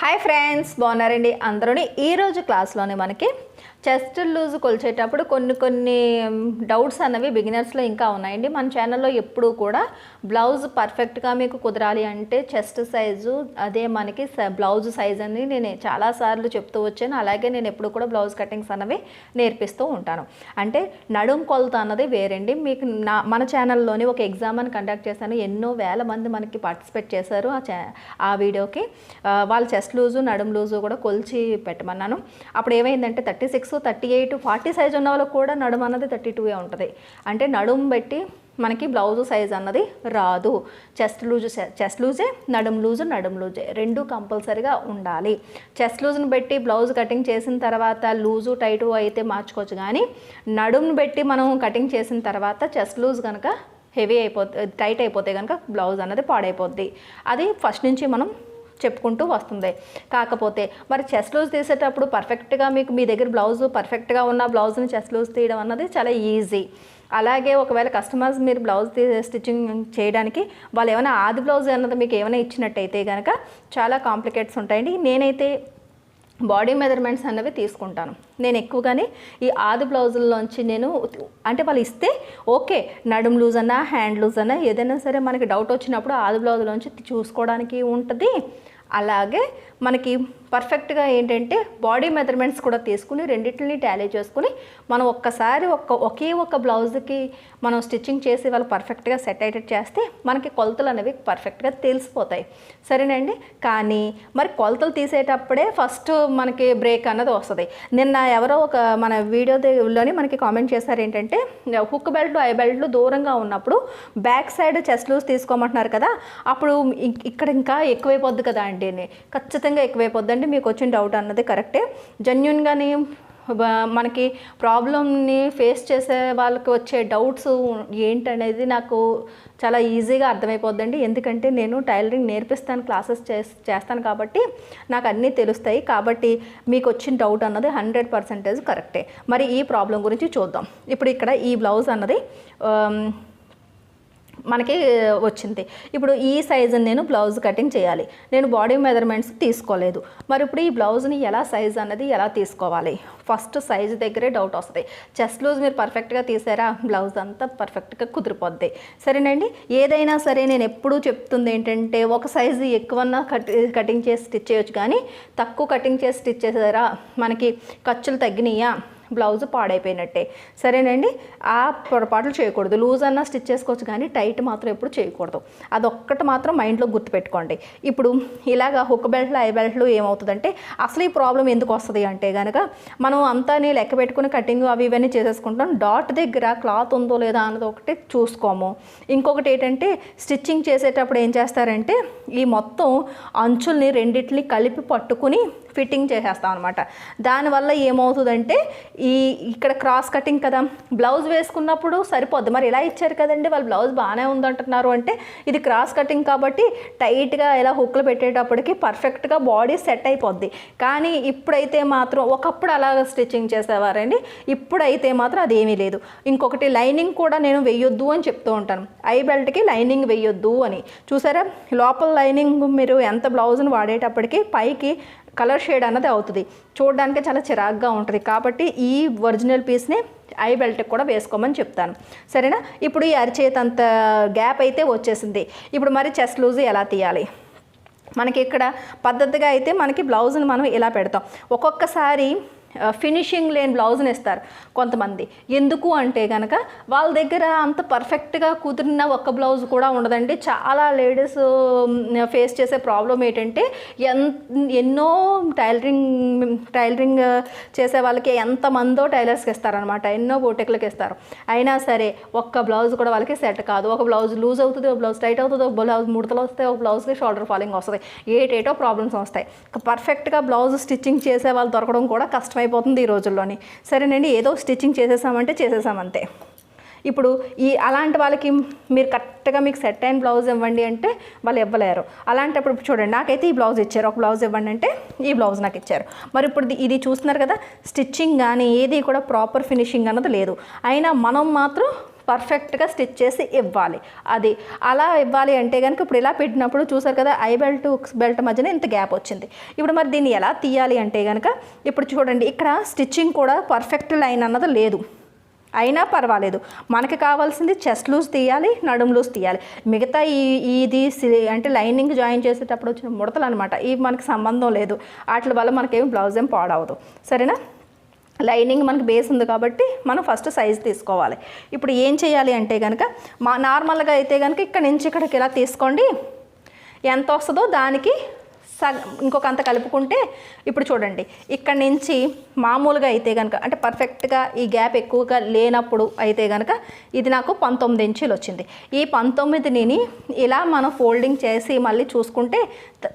Hi friends బాగున్నారండి అందరూ ఈరోజు క్లాస్లోనే మనకి చెస్ట్ లూజ్ కొలిచేటప్పుడు కొన్ని కొన్ని డౌట్స్ అన్నవి బిగినర్స్లో ఇంకా ఉన్నాయండి. మన ఛానల్లో ఎప్పుడూ కూడా బ్లౌజ్ పర్ఫెక్ట్గా మీకు కుదరాలి అంటే చెస్ట్ సైజు అదే మనకి స- బ్లౌజ్ సైజ్ అని నేను చాలాసార్లు చెప్తూ వచ్చాను. అలాగే నేను ఎప్పుడు కూడా బ్లౌజ్ కటింగ్స్ అన్నవి నేర్పిస్తూ ఉంటాను. అంటే నడుం కొలత అన్నది వేరండి. మీకు నా మన ఛానల్లోనే ఒక ఎగ్జామ్ అని కండక్ట్ చేశాను. ఎన్నో వేల మంది మనకి పార్టిసిపేట్ చేశారు ఆ ఆ వీడియోకి. వాళ్ళ చెస్ట్ లూజు నడుం లూజు కూడా కొలిచి పెట్టమన్నాను. అప్పుడు ఏమైందంటే thirty six thirty eight forty size ఉన్న వాళ్ళకి కూడా నడుము అన్నది థర్టీ టూ ఉంటుంది. అంటే నడుము బట్టి మనకి బ్లౌజ్ సైజ్ అన్నది రాదు. చెస్ట్ లూజు చెస్ట్ లూజే నడుం లూజు నడుం లూజే. రెండు కంపల్సరీగా ఉండాలి. చెస్ట్ లూజ్ని బట్టి బ్లౌజ్ కటింగ్ చేసిన తర్వాత లూజు టైటు అయితే మార్చుకోవచ్చు కానీ నడుముని బట్టి మనం కటింగ్ చేసిన తర్వాత చెస్ట్ లూజ్ కనుక హెవీ అయిపోతే టైట్ అయిపోతే కనుక బ్లౌజ్ అన్నది పాడైపోద్ది. అది ఫస్ట్ నుంచి మనం చెప్పుకుంటూ వస్తుంది. కాకపోతే మరి చెస్ట్ లూజ్ తీసేటప్పుడు పర్ఫెక్ట్గా మీకు మీ దగ్గర బ్లౌజ్ పర్ఫెక్ట్గా ఉన్న బ్లౌజ్ని చెస్ట్ లూజ్ తీయడం అన్నది చాలా ఈజీ అలాగే ఒకవేళ కస్టమర్స్ మీరు బ్లౌజ్ స్టిచ్చింగ్ చేయడానికి వాళ్ళు ఏమైనా ఆది బ్లౌజ్ అన్నది మీకు ఏమైనా ఇచ్చినట్టయితే కనుక చాలా కాంప్లికేట్స్ ఉంటాయండి. నేనైతే బాడీ మెజర్మెంట్స్ అన్నవి తీసుకుంటాను. నేను ఎక్కువగానే ఈ ఆది బ్లౌజుల్లోంచి నేను అంటే వాళ్ళు ఇస్తే ఓకే నడుం లూజ్ అన్నా హ్యాండ్ లూజ్ అన్నా ఏదైనా సరే మనకి డౌట్ వచ్చినప్పుడు ఆది బ్లౌజులోంచి చూసుకోవడానికి ఉంటుంది. అలాగే మనకి పర్ఫెక్ట్గా ఏంటంటే బాడీ మెజర్మెంట్స్ కూడా తీసుకుని రెండింటిని టాలీ చేసుకుని మనం ఒక్కసారి ఒక్క ఒకే ఒక బ్లౌజ్కి మనం స్టిచ్చింగ్ చేసి వాళ్ళు పర్ఫెక్ట్గా సెట్ అయ్యేటట్టు చేస్తే మనకి కొలతలు అనేవి పర్ఫెక్ట్గా తెలిసిపోతాయి. సరేనండి? కానీ మరి కొలతలు తీసేటప్పుడే ఫస్ట్ మనకి బ్రేక్ అన్నది వస్తుంది. నిన్న ఎవరో ఒక మన వీడియోలోని మనకి కామెంట్ చేశారు ఏంటంటే హుక్ బెల్ట్ ఐ బెల్ట్లు దూరంగా ఉన్నప్పుడు బ్యాక్ సైడ్ చెస్ట్ లూజ్ తీసుకోమంటున్నారు కదా అప్పుడు ఇక్కడ ఇంకా ఎక్కువైపోద్ది కదా అండి ఖచ్చితంగా ఖచ్చితంగా ఎక్కువైపోద్దండి. మీకు వచ్చిన డౌట్ అన్నది కరెక్టే జెన్యున్గానే మనకి ప్రాబ్లమ్ని ఫేస్ చేసే వాళ్ళకి వచ్చే డౌట్స్ ఏంటనేది నాకు చాలా ఈజీగా అర్థమైపోద్దండి. ఎందుకంటే నేను టైలరింగ్ నేర్పిస్తాను క్లాసెస్ చేస్తాను కాబట్టి నాకు అన్నీ తెలుస్తాయి. కాబట్టి మీకు వచ్చిన డౌట్ అన్నది హండ్రెడ్ పర్సెంటేజ్ కరెక్టే మరి ఈ ప్రాబ్లం గురించి చూద్దాం. ఇప్పుడు ఇక్కడ ఈ బ్లౌజ్ అన్నది మనకి వచ్చింది. ఇప్పుడు ఈ సైజుని నేను బ్లౌజ్ కటింగ్ చేయాలి. నేను బాడీ మెజర్మెంట్స్ తీసుకోలేదు. మరి ఇప్పుడు ఈ బ్లౌజ్ని ఎలా సైజ్ అన్నది ఎలా తీసుకోవాలి? ఫస్ట్ సైజ్ దగ్గరే డౌట్ వస్తుంది. చెస్ట్ లూజ్ మీరు పర్ఫెక్ట్గా తీసారా? బ్లౌజ్ అంతా పర్ఫెక్ట్గా కుదిరిపోద్ది. సరేనండి? ఏదైనా సరే నేను ఎప్పుడూ చెప్తుంది ఏంటంటే ఒక సైజు ఎక్కువన్నా కట్ కటింగ్ చేసి స్టిచ్ చేయొచ్చు కానీ తక్కువ కటింగ్ చేసి స్టిచ్ చేసారా? మనకి ఖర్చులు తగ్గినాయా? బ్లౌజ్ పాడైపోయినట్టే. సరేనండి? ఆ పొరపాట్లు చేయకూడదు. లూజ్ అన్నా స్టిచ్ చేసుకోవచ్చు కానీ టైట్ మాత్రం ఎప్పుడు చేయకూడదు. అదొక్కటి మాత్రం మైండ్లో గుర్తుపెట్టుకోండి. ఇప్పుడు ఇలాగ హుక్ బెల్ట్లు ఐ బెల్ట్లు ఏమవుతుందంటే అసలు ఈ ప్రాబ్లం ఎందుకు వస్తుంది అంటే కనుక మనం అంతా నీ లెక్క పెట్టుకుని కటింగ్ అవి ఇవన్నీ చేసేసుకుంటాం. డాట్ దగ్గర క్లాత్ ఉందో లేదా అన్నది ఒకటి చూసుకోము. ఇంకొకటి ఏంటంటే స్టిచ్చింగ్ చేసేటప్పుడు ఏం చేస్తారంటే ఈ మొత్తం అంచుల్ని రెండిటిని కలిపి పట్టుకుని ఫిట్టింగ్ చేసేస్తాం అనమాట దానివల్ల ఏమవుతుందంటే ఈ ఇక్కడ క్రాస్ కటింగ్ కదా బ్లౌజ్ వేసుకున్నప్పుడు సరిపోద్ది. మరి ఇలా ఇచ్చారు కదండి వాళ్ళు బ్లౌజ్ బాగానే ఉందంటున్నారు అంటే ఇది క్రాస్ కటింగ్ కాబట్టి టైట్గా ఇలా హుక్లు పెట్టేటప్పటికి పర్ఫెక్ట్గా బాడీ సెట్ అయిపోద్ది. కానీ ఇప్పుడైతే మాత్రం ఒకప్పుడు అలా స్టిచ్చింగ్ చేసేవారండి ఇప్పుడైతే మాత్రం అదేమీ లేదు. ఇంకొకటి లైనింగ్ కూడా నేను వెయ్యొద్దు అని చెప్తూ ఉంటాను. ఐ బెల్ట్కి లైనింగ్ వెయ్యొద్దు అని. చూసారా? లోపల లైనింగ్ మీరు ఎంత బ్లౌజ్ని వాడేటప్పటికి పైకి కలర్ షేడ్ అన్నది అవుతుంది. చూడడానికి చాలా చిరాగ్గా ఉంటుంది. కాబట్టి ఈ ఒరిజినల్ పీస్ని ఐ బెల్ట్కి కూడా వేసుకోమని చెప్తాను. సరేనా? ఇప్పుడు ఈ అరిచేత అంత గ్యాప్ అయితే వచ్చేసింది. ఇప్పుడు మరి చెస్ట్ లూజ్ ఎలా తీయాలి? మనకి ఇక్కడ పద్ధతిగా అయితే మనకి బ్లౌజ్ని మనం ఇలా పెడతాం. ఒక్కొక్కసారి ఫినిషింగ్ లేని బ్లౌజ్ని ఇస్తారు కొంతమంది. ఎందుకు అంటే కనుక వాళ్ళ దగ్గర అంత పర్ఫెక్ట్గా కుదిరిన ఒక్క బ్లౌజ్ కూడా ఉండదండి. చాలా లేడీస్ ఫేస్ చేసే ప్రాబ్లం ఏంటంటే ఎన్ ఎన్నో టైలరింగ్ టైలరింగ్ చేసే వాళ్ళకి ఎంతమందో టైలర్స్కి ఇస్తారనమాట ఎన్నో బోటెక్లకి ఇస్తారు. అయినా సరే ఒక్క బ్లౌజ్ కూడా వాళ్ళకి సెట్ కాదు. ఒక బ్లౌజ్ లూజ్ అవుతుంది ఒక బ్లౌజ్ టైట్ అవుతుంది ఒక బ్లౌజ్ ముడతలు వస్తాయి ఒక బ్లౌజ్కి షోల్డర్ ఫాలింగ్ వస్తుంది. ఏటేటో ప్రాబ్లమ్స్ వస్తాయి. పర్ఫెక్ట్గా బ్లౌజ్ స్టిచ్చింగ్ చేసే వాళ్ళు దొరకడం కూడా కష్టం కష్టమైపోతుంది ఈ రోజుల్లోని. సరేనండి ఏదో స్టిచ్చింగ్ చేసేసామంటే చేసేసామంతే. ఇప్పుడు ఈ అలాంటి వాళ్ళకి మీరు కరెక్ట్గా మీకు సెట్ అయిన బ్లౌజ్ ఇవ్వండి అంటే వాళ్ళు ఇవ్వలేరు. అలాంటప్పుడు చూడండి నాకైతే ఈ బ్లౌజ్ ఇచ్చారు. ఒక బ్లౌజ్ ఇవ్వండి అంటే ఈ బ్లౌజ్ నాకు ఇచ్చారు. మరి ఇప్పుడు ఇది- ఇది చూస్తున్నారు కదా స్టిచ్చింగ్ కానీ ఏది కూడా ప్రాపర్ ఫినిషింగ్ అన్నది లేదు. అయినా మనం మాత్రం పర్ఫెక్ట్గా స్టిచ్ చేసి ఇవ్వాలి. అది అలా ఇవ్వాలి అంటే కనుక ఇప్పుడు ఇలా పెట్టినప్పుడు చూసారు కదా ఐ బెల్ట్ బెల్ట్ మధ్యన ఇంత గ్యాప్ వచ్చింది. ఇప్పుడు మరి దీన్ని ఎలా తీయాలి అంటే కనుక ఇప్పుడు చూడండి ఇక్కడ స్టిచ్చింగ్ కూడా పర్ఫెక్ట్ లైన్ అన్నది లేదు. అయినా పర్వాలేదు. మనకి కావాల్సింది చెస్ట్ లూజ్ తీయాలి నడుము లూజ్ తీయాలి. మిగతా ఈ ఇది సి- అంటే లైనింగ్ జాయిన్ చేసేటప్పుడు వచ్చిన ముడతలు అనమాట ఇవి మనకి సంబంధం లేదు. వాటి వల్ల మనకేమి బ్లౌజ్ ఏం పాడవదు. సరేనా? లైనింగ్ మనకి బేస్ ఉంది కాబట్టి మనం ఫస్ట్ సైజ్ తీసుకోవాలి. ఇప్పుడు ఏం చేయాలి అంటే కనుక మా నార్మల్గా అయితే కనుక ఇక్కడ నుంచి ఇక్కడికి ఇలా తీసుకోండి. ఎంత వస్తుందో దానికి సగ ఇంకొక అంత కలుపుకుంటే ఇప్పుడు చూడండి. ఇక్కడ నుంచి మామూలుగా అయితే కనుక అంటే పర్ఫెక్ట్గా ఈ గ్యాప్ ఎక్కువగా లేనప్పుడు అయితే కనుక ఇది నాకు పంతొమ్మిది ఇంచులు వచ్చింది. ఈ పంతొమ్మిదిని ఇలా మనం ఫోల్డింగ్ చేసి మళ్ళీ చూసుకుంటే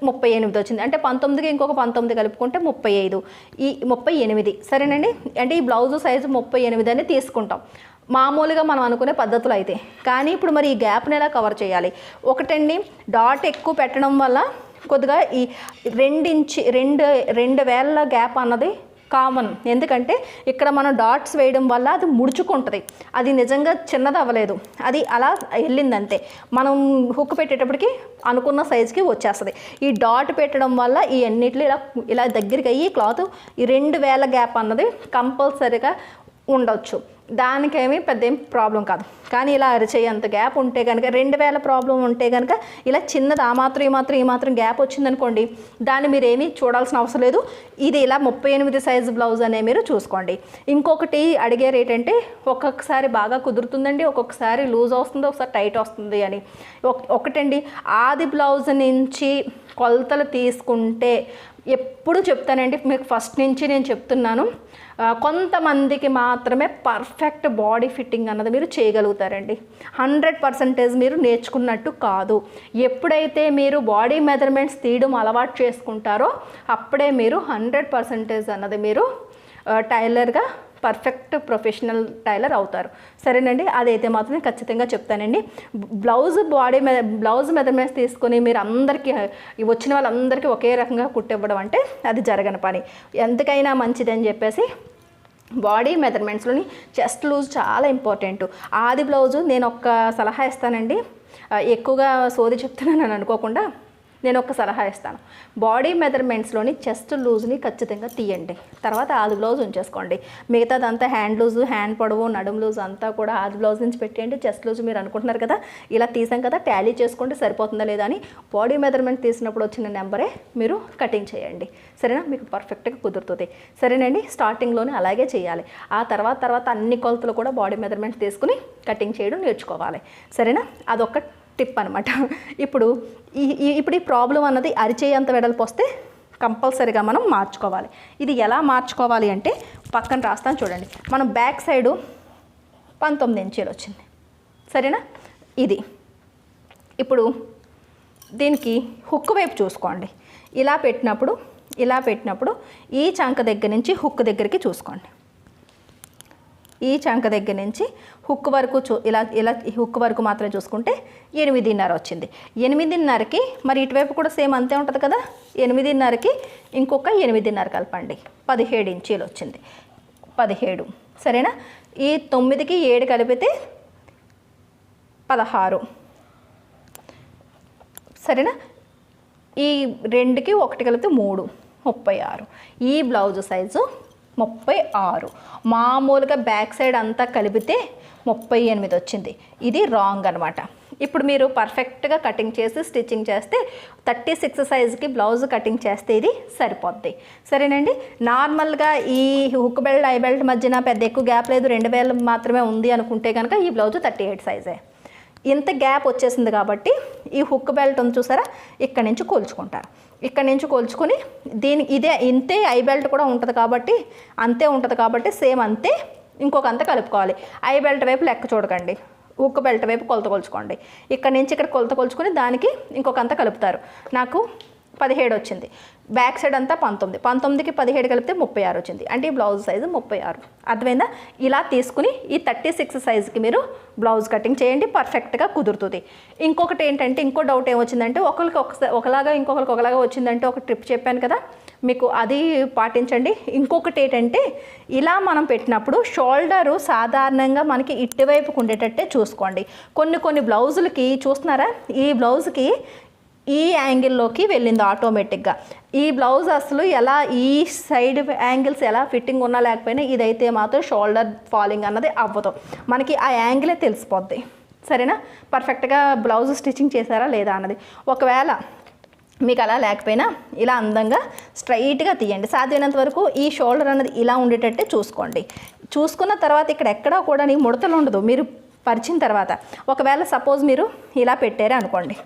ముప్పై ఎనిమిది వచ్చింది. అంటే పంతొమ్మిదికి ఇంకొక పంతొమ్మిది కలుపుకుంటే ముప్పై ఐదు. ఈ ముప్పై ఎనిమిది సరేనండి? అంటే ఈ బ్లౌజ్ సైజు ముప్పై ఎనిమిది అని తీసుకుంటాం. మామూలుగా మనం అనుకునే పద్ధతులు అయితే. కానీ ఇప్పుడు మరి ఈ గ్యాప్ని ఎలా కవర్ చేయాలి? ఒకటండి డాట్ ఎక్కువ పెట్టడం వల్ల కొద్దిగా ఈ రెండించి రెండు రెండు వేల గ్యాప్ అన్నది కామన్. ఎందుకంటే ఇక్కడ మనం డాట్స్ వేయడం వల్ల అది ముడుచుకుంటుంది. అది నిజంగా చిన్నది అవ్వలేదు. అది అలా వెళ్ళిందంతే. మనం హుక్ పెట్టేటప్పటికి అనుకున్న సైజుకి వచ్చేస్తుంది. ఈ డాట్ పెట్టడం వల్ల ఈ అన్నిటిలో ఇలా ఇలా దగ్గరికి అయ్యి క్లాత్ ఈ రెండు వేల గ్యాప్ అన్నది కంపల్సరీగా ఉండొచ్చు. దానికేమీ పెద్ద ఏం ప్రాబ్లం కాదు. కానీ ఇలా అరిచేయంత గ్యాప్ ఉంటే కనుక రెండు వేల ప్రాబ్లం ఉంటే కనుక ఇలా చిన్నది ఆ మాత్రం ఈ మాత్రం ఈ మాత్రం గ్యాప్ వచ్చిందనుకోండి దాన్ని మీరు ఏమీ చూడాల్సిన అవసరం లేదు. ఇది ఇలా ముప్పై ఎనిమిది సైజు బ్లౌజ్ అనే మీరు చూసుకోండి. ఇంకొకటి అడిగారు ఏంటంటే ఒక్కొక్కసారి బాగా కుదురుతుందండి ఒక్కొక్కసారి లూజ్ వస్తుంది ఒకసారి టైట్ వస్తుంది అని. ఒకటండి ఆది బ్లౌజ్ నుంచి కొలతలు తీసుకుంటే ఎప్పుడు చెప్తానండి మీకు ఫస్ట్ నుంచి నేను చెప్తున్నాను. కొంతమందికి మాత్రమే పర్ఫెక్ట్ బాడీ ఫిట్టింగ్ అన్నది మీరు చేయగలుగుతారండి. హండ్రెడ్ పర్సెంటేజ్ మీరు నేర్చుకున్నట్టు కాదు. ఎప్పుడైతే మీరు బాడీ మెజర్మెంట్స్ తీయడం అలవాటు చేసుకుంటారో అప్పుడే మీరు హండ్రెడ్ పర్సెంటేజ్ అన్నది మీరు టైలర్గా పర్ఫెక్ట్ ప్రొఫెషనల్ టైలర్ అవుతారు. సరేనండి? అదైతే మాత్రం ఖచ్చితంగా చెప్తానండి. బ్లౌజ్ బాడీ మీద బ్లౌజ్ మెజర్మెంట్స్ తీసుకొని మీరు అందరికీ వచ్చిన వాళ్ళందరికీ ఒకే రకంగా కుట్టివ్వడం అంటే అది జరగని పని. ఎంతకైనా మంచిదని చెప్పేసి బాడీ మెజర్మెంట్స్లోని చెస్ట్ లూజ్ చాలా ఇంపార్టెంట్. ఆది బ్లౌజు నేను ఒక్క సలహా ఇస్తానండి. ఎక్కువగా సోది చెప్తున్నాను అనుకోకుండా నేను ఒక సలహా ఇస్తాను. బాడీ మెజర్మెంట్స్లోని చెస్ట్ లూజ్ని ఖచ్చితంగా తీయండి. తర్వాత ఆది బ్లౌజ్ ఉంచేసుకోండి. మిగతాదంతా హ్యాండ్ లూజు హ్యాండ్ పొడవు నడుము లూజ్ అంతా కూడా ఆది బ్లౌజ్ నుంచి పెట్టేయండి. చెస్ట్ లూజ్ మీరు అనుకుంటున్నారు కదా ఇలా తీసాం కదా టాలీ చేసుకోండి సరిపోతుందా లేదా అని బాడీ మెజర్మెంట్ తీసినప్పుడు వచ్చిన నెంబరే మీరు కటింగ్ చేయండి. సరేనా? మీకు పర్ఫెక్ట్గా కుదురుతుంది. సరేనండి? స్టార్టింగ్లోనే అలాగే చేయాలి. ఆ తర్వాత తర్వాత అన్ని కొలతలు కూడా బాడీ మెజర్మెంట్ తీసుకుని కటింగ్ చేయడం నేర్చుకోవాలి. సరేనా? అదొక టిప్ అనమాట ఇప్పుడు ఈ ఇప్పుడు ఈ ప్రాబ్లం అన్నది అరిచేయంత వెడల్పు వస్తే కంపల్సరీగా మనం మార్చుకోవాలి. ఇది ఎలా మార్చుకోవాలి అంటే పక్కన రాస్తాను చూడండి. మనం బ్యాక్ సైడు పంతొమ్మిది ఇంచీలు వచ్చింది. సరేనా? ఇది. ఇప్పుడు దీనికి హుక్ వైపు చూసుకోండి. ఇలా పెట్టినప్పుడు ఇలా పెట్టినప్పుడు ఈ చంక దగ్గర నుంచి హుక్ దగ్గరికి చూసుకోండి. ఈ చంక దగ్గర నుంచి హుక్ వరకు చూ ఇలా ఇలా హుక్ వరకు మాత్రమే చూసుకుంటే ఎనిమిదిన్నర వచ్చింది. ఎనిమిదిన్నరకి మరి ఇటువైపు కూడా సేమ్ అంతే ఉంటుంది కదా? ఎనిమిదిన్నరకి ఇంకొక ఎనిమిదిన్నర కలపండి. పదిహేడు ఇంచీలు వచ్చింది. పదిహేడు. సరేనా? ఈ తొమ్మిదికి ఏడు కలిపితే పదహారు. సరేనా? ఈ రెండుకి ఒకటి కలిపితే మూడు. ముప్పై ఆరు. ఈ బ్లౌజ్ సైజు ముప్పై ఆరు. మామూలుగా బ్యాక్ సైడ్ అంతా కలిపితే ముప్పై ఎనిమిది వచ్చింది. ఇది రాంగ్ అనమాట ఇప్పుడు మీరు పర్ఫెక్ట్గా కటింగ్ చేసి స్టిచ్చింగ్ చేస్తే థర్టీ సిక్స్ సైజ్కి బ్లౌజ్ కటింగ్ చేస్తే ఇది సరిపోద్ది. సరేనండి? నార్మల్గా ఈ హుక్ బెల్ట్ ఐ బెల్ట్ మధ్యన పెద్ద ఎక్కువ గ్యాప్ లేదు. రెండు వేలు మాత్రమే ఉంది అనుకుంటే కనుక ఈ బ్లౌజ్ థర్టీ ఎయిట్ సైజే. ఇంత గ్యాప్ వచ్చేసింది కాబట్టి ఈ హుక్ బెల్ట్ ఉంది చూసారా? ఇక్కడ నుంచి కూల్చుకుంటారు. ఇక్కడ నుంచి కొలుచుకొని దీని ఇదే ఇంతే ఐ బెల్ట్ కూడా ఉంటుంది కాబట్టి అంతే ఉంటుంది కాబట్టి సేమ్ అంతే ఇంకొక అంత కలుపుకోవాలి. ఐ బెల్ట్ వైపు లెక్క చూడకండి. ఉక్కు బెల్ట్ వైపు కొలత కొలుచుకోండి. ఇక్కడ నుంచి ఇక్కడ కొలత కొలుచుకొని దానికి ఇంకొక అంత కలుపుతారు. నాకు పదిహేడు వచ్చింది. బ్యాక్ సైడ్ అంతా పంతొమ్మిది. పంతొమ్మిదికి పదిహేడు కలిపితే ముప్పై ఆరు వచ్చింది. అంటే ఈ బ్లౌజ్ సైజు ముప్పై ఆరు. అర్థమైందా? ఇలా తీసుకుని ఈ థర్టీ సిక్స్ సైజుకి మీరు బ్లౌజ్ కటింగ్ చేయండి. పర్ఫెక్ట్గా కుదురుతుంది. ఇంకొకటి ఏంటంటే ఇంకో డౌట్ ఏమొచ్చిందంటే ఒకరికి ఒక ఒకలాగా ఇంకొకరికి ఒకలాగా వచ్చిందంటే ఒక ట్రిప్ చెప్పాను కదా మీకు అది పాటించండి. ఇంకొకటి ఏంటంటే ఇలా మనం పెట్టినప్పుడు షోల్డరు సాధారణంగా మనకి ఇటువైపుకు ఉండేటట్టే చూసుకోండి. కొన్ని కొన్ని బ్లౌజులకి చూస్తున్నారా? ఈ బ్లౌజ్కి ఈ యాంగిల్లోకి వెళ్ళింది ఆటోమేటిక్గా ఈ బ్లౌజ్ అసలు ఎలా ఈ సైడ్ యాంగిల్స్ ఎలా ఫిట్టింగ్ ఉన్నా లేకపోయినా ఇదైతే మాత్రం షోల్డర్ ఫాలింగ్ అన్నది అవ్వదు. మనకి ఆ యాంగిలే తెలిసిపోద్ది. సరేనా? పర్ఫెక్ట్గా బ్లౌజ్ స్టిచ్చింగ్ చేశారా లేదా అన్నది. ఒకవేళ మీకు అలా లేకపోయినా ఇలా అందంగా స్ట్రైట్గా తీయండి. సాధ్యమైనంత వరకు ఈ షోల్డర్ అన్నది ఇలా ఉండేటట్టే చూసుకోండి. చూసుకున్న తర్వాత ఇక్కడ ఎక్కడా కూడా నీ ముడతలు ఉండదు. మీరు పరిచిన తర్వాత. ఒకవేళ సపోజ్ మీరు ఇలా పెట్టారే అనుకోండి.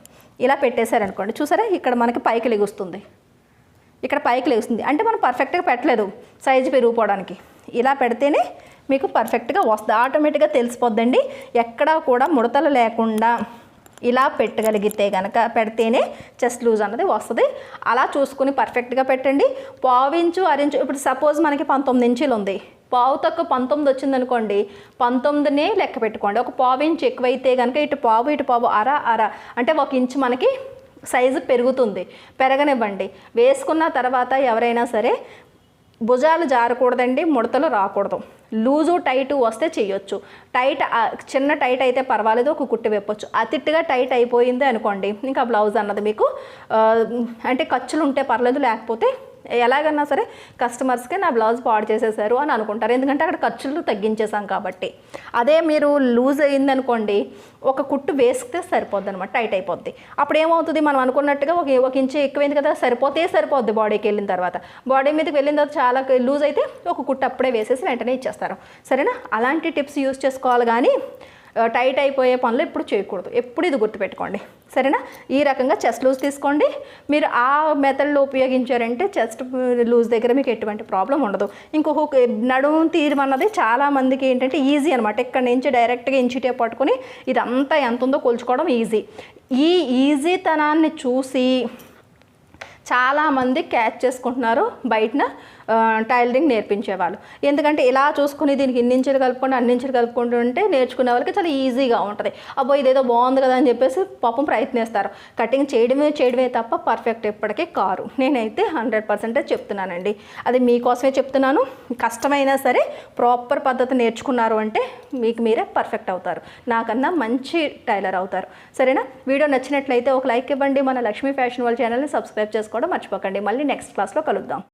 ఇలా పెట్టేశారనుకోండి చూసారా? ఇక్కడ మనకి పైకి లెగుస్తుంది. ఇక్కడ పైకి లెగుస్తుంది. అంటే మనం పర్ఫెక్ట్గా పెట్టలేదు సైజు పెరిగిపోవడానికి. ఇలా పెడితేనే మీకు పర్ఫెక్ట్గా వస్తుంది. ఆటోమేటిక్గా తెలిసిపోద్దండి. ఎక్కడా కూడా ముడతలు లేకుండా ఇలా పెట్టగలిగితే కనుక పెడితేనే చెస్ట్ లూజ్ అన్నది వస్తుంది. అలా చూసుకుని పర్ఫెక్ట్గా పెట్టండి. పావించు అరించు ఇప్పుడు సపోజ్ మనకి పంతొమ్మిది ఇంచులు ఉంది. పావు తక్కువ పంతొమ్మిది వచ్చింది అనుకోండి పంతొమ్మిదినే లెక్క పెట్టుకోండి. ఒక పావు ఇంచు ఎక్కువైతే కనుక ఇటు పావు ఇటు పావు అర అర. అంటే ఒక ఇంచు మనకి సైజు పెరుగుతుంది. పెరగనివ్వండి. వేసుకున్న తర్వాత ఎవరైనా సరే భుజాలు జారకూడదండి ముడతలు రాకూడదు. లూజు టైట్ వస్తే చేయొచ్చు. టైట్ చిన్న టైట్ అయితే పర్వాలేదు ఒక కుట్టి వేపొచ్చు అతిట్టుగా టైట్ అయిపోయింది అనుకోండి ఇంకా బ్లౌజ్ అన్నది మీకు అంటే ఖర్చులు ఉంటే పర్లేదు లేకపోతే ఎలాగన్నా సరే కస్టమర్స్కి నా బ్లౌజ్ పాడు చేసేసారు అని అనుకుంటారు. ఎందుకంటే అక్కడ ఖర్చులు తగ్గించేసాం కాబట్టి. అదే మీరు లూజ్ అయిందనుకోండి ఒక కుట్టు వేస్తే సరిపోద్ది అనమాట టైట్ అయిపోద్ది. అప్పుడు ఏమవుతుంది మనం అనుకున్నట్టుగా ఒక ఒక ఇంచు ఎక్కువైంది కదా సరిపోతే సరిపోద్ది బాడీకి వెళ్ళిన తర్వాత. బాడీ మీదకి వెళ్ళిన తర్వాత చాలా లూజ్ అయితే ఒక కుట్టు అప్పుడే వేసేసి వెంటనే ఇచ్చేస్తారు. సరేనా? అలాంటి టిప్స్ యూస్ చేసుకోవాలి కానీ టైట్ అయిపోయే పనులు ఎప్పుడు చేయకూడదు. ఎప్పుడు ఇది గుర్తుపెట్టుకోండి. సరేనా? ఈ రకంగా చెస్ట్ లూజ్ తీసుకోండి. మీరు ఆ మెథడ్లో ఉపయోగించారంటే చెస్ట్ లూజ్ దగ్గర మీకు ఎటువంటి ప్రాబ్లం ఉండదు. ఇంకొక నడుము తీరం అన్నది ఏంటంటే ఈజీ అనమాట ఇక్కడ నుంచి డైరెక్ట్గా ఇంచిటే పట్టుకొని ఇదంతా ఎంత ఉందో కొలుచుకోవడం ఈజీ. ఈ ఈజీతనాన్ని చూసి చాలామంది క్యాచ్ చేసుకుంటున్నారు బయటన. టైలరింగ్ నేర్పించేవాళ్ళు. ఎందుకంటే ఇలా చూసుకుని దీనికి ఇన్నించులు కలుపుకొని అన్నించులు కలుపుకుంటూ ఉంటే నేర్చుకునే వాళ్ళకి చాలా ఈజీగా ఉంటుంది. అబ్బో ఇదేదో బాగుంది కదా అని చెప్పేసి పాపం ప్రయత్నిస్తారు. కటింగ్ చేయడమే చేయడమే తప్ప పర్ఫెక్ట్ ఎప్పటికీ కారు. నేనైతే హండ్రెడ్ పర్సెంటే చెప్తున్నానండి. అది మీకోసమే చెప్తున్నాను. కష్టమైనా సరే ప్రాపర్ పద్ధతి నేర్చుకున్నారు అంటే మీకు మీరే పర్ఫెక్ట్ అవుతారు. నాకన్నా మంచి టైలర్ అవుతారు. సరేనా? వీడియో నచ్చినట్లయితే ఒక లైక్ ఇవ్వండి. మన లక్ష్మీ ఫ్యాషన్ వాళ్ళ ఛానల్ని సబ్స్క్రైబ్ చేసుకోవడం మర్చిపోకండి. మళ్ళీ నెక్స్ట్ క్లాస్లో కలుద్దాం.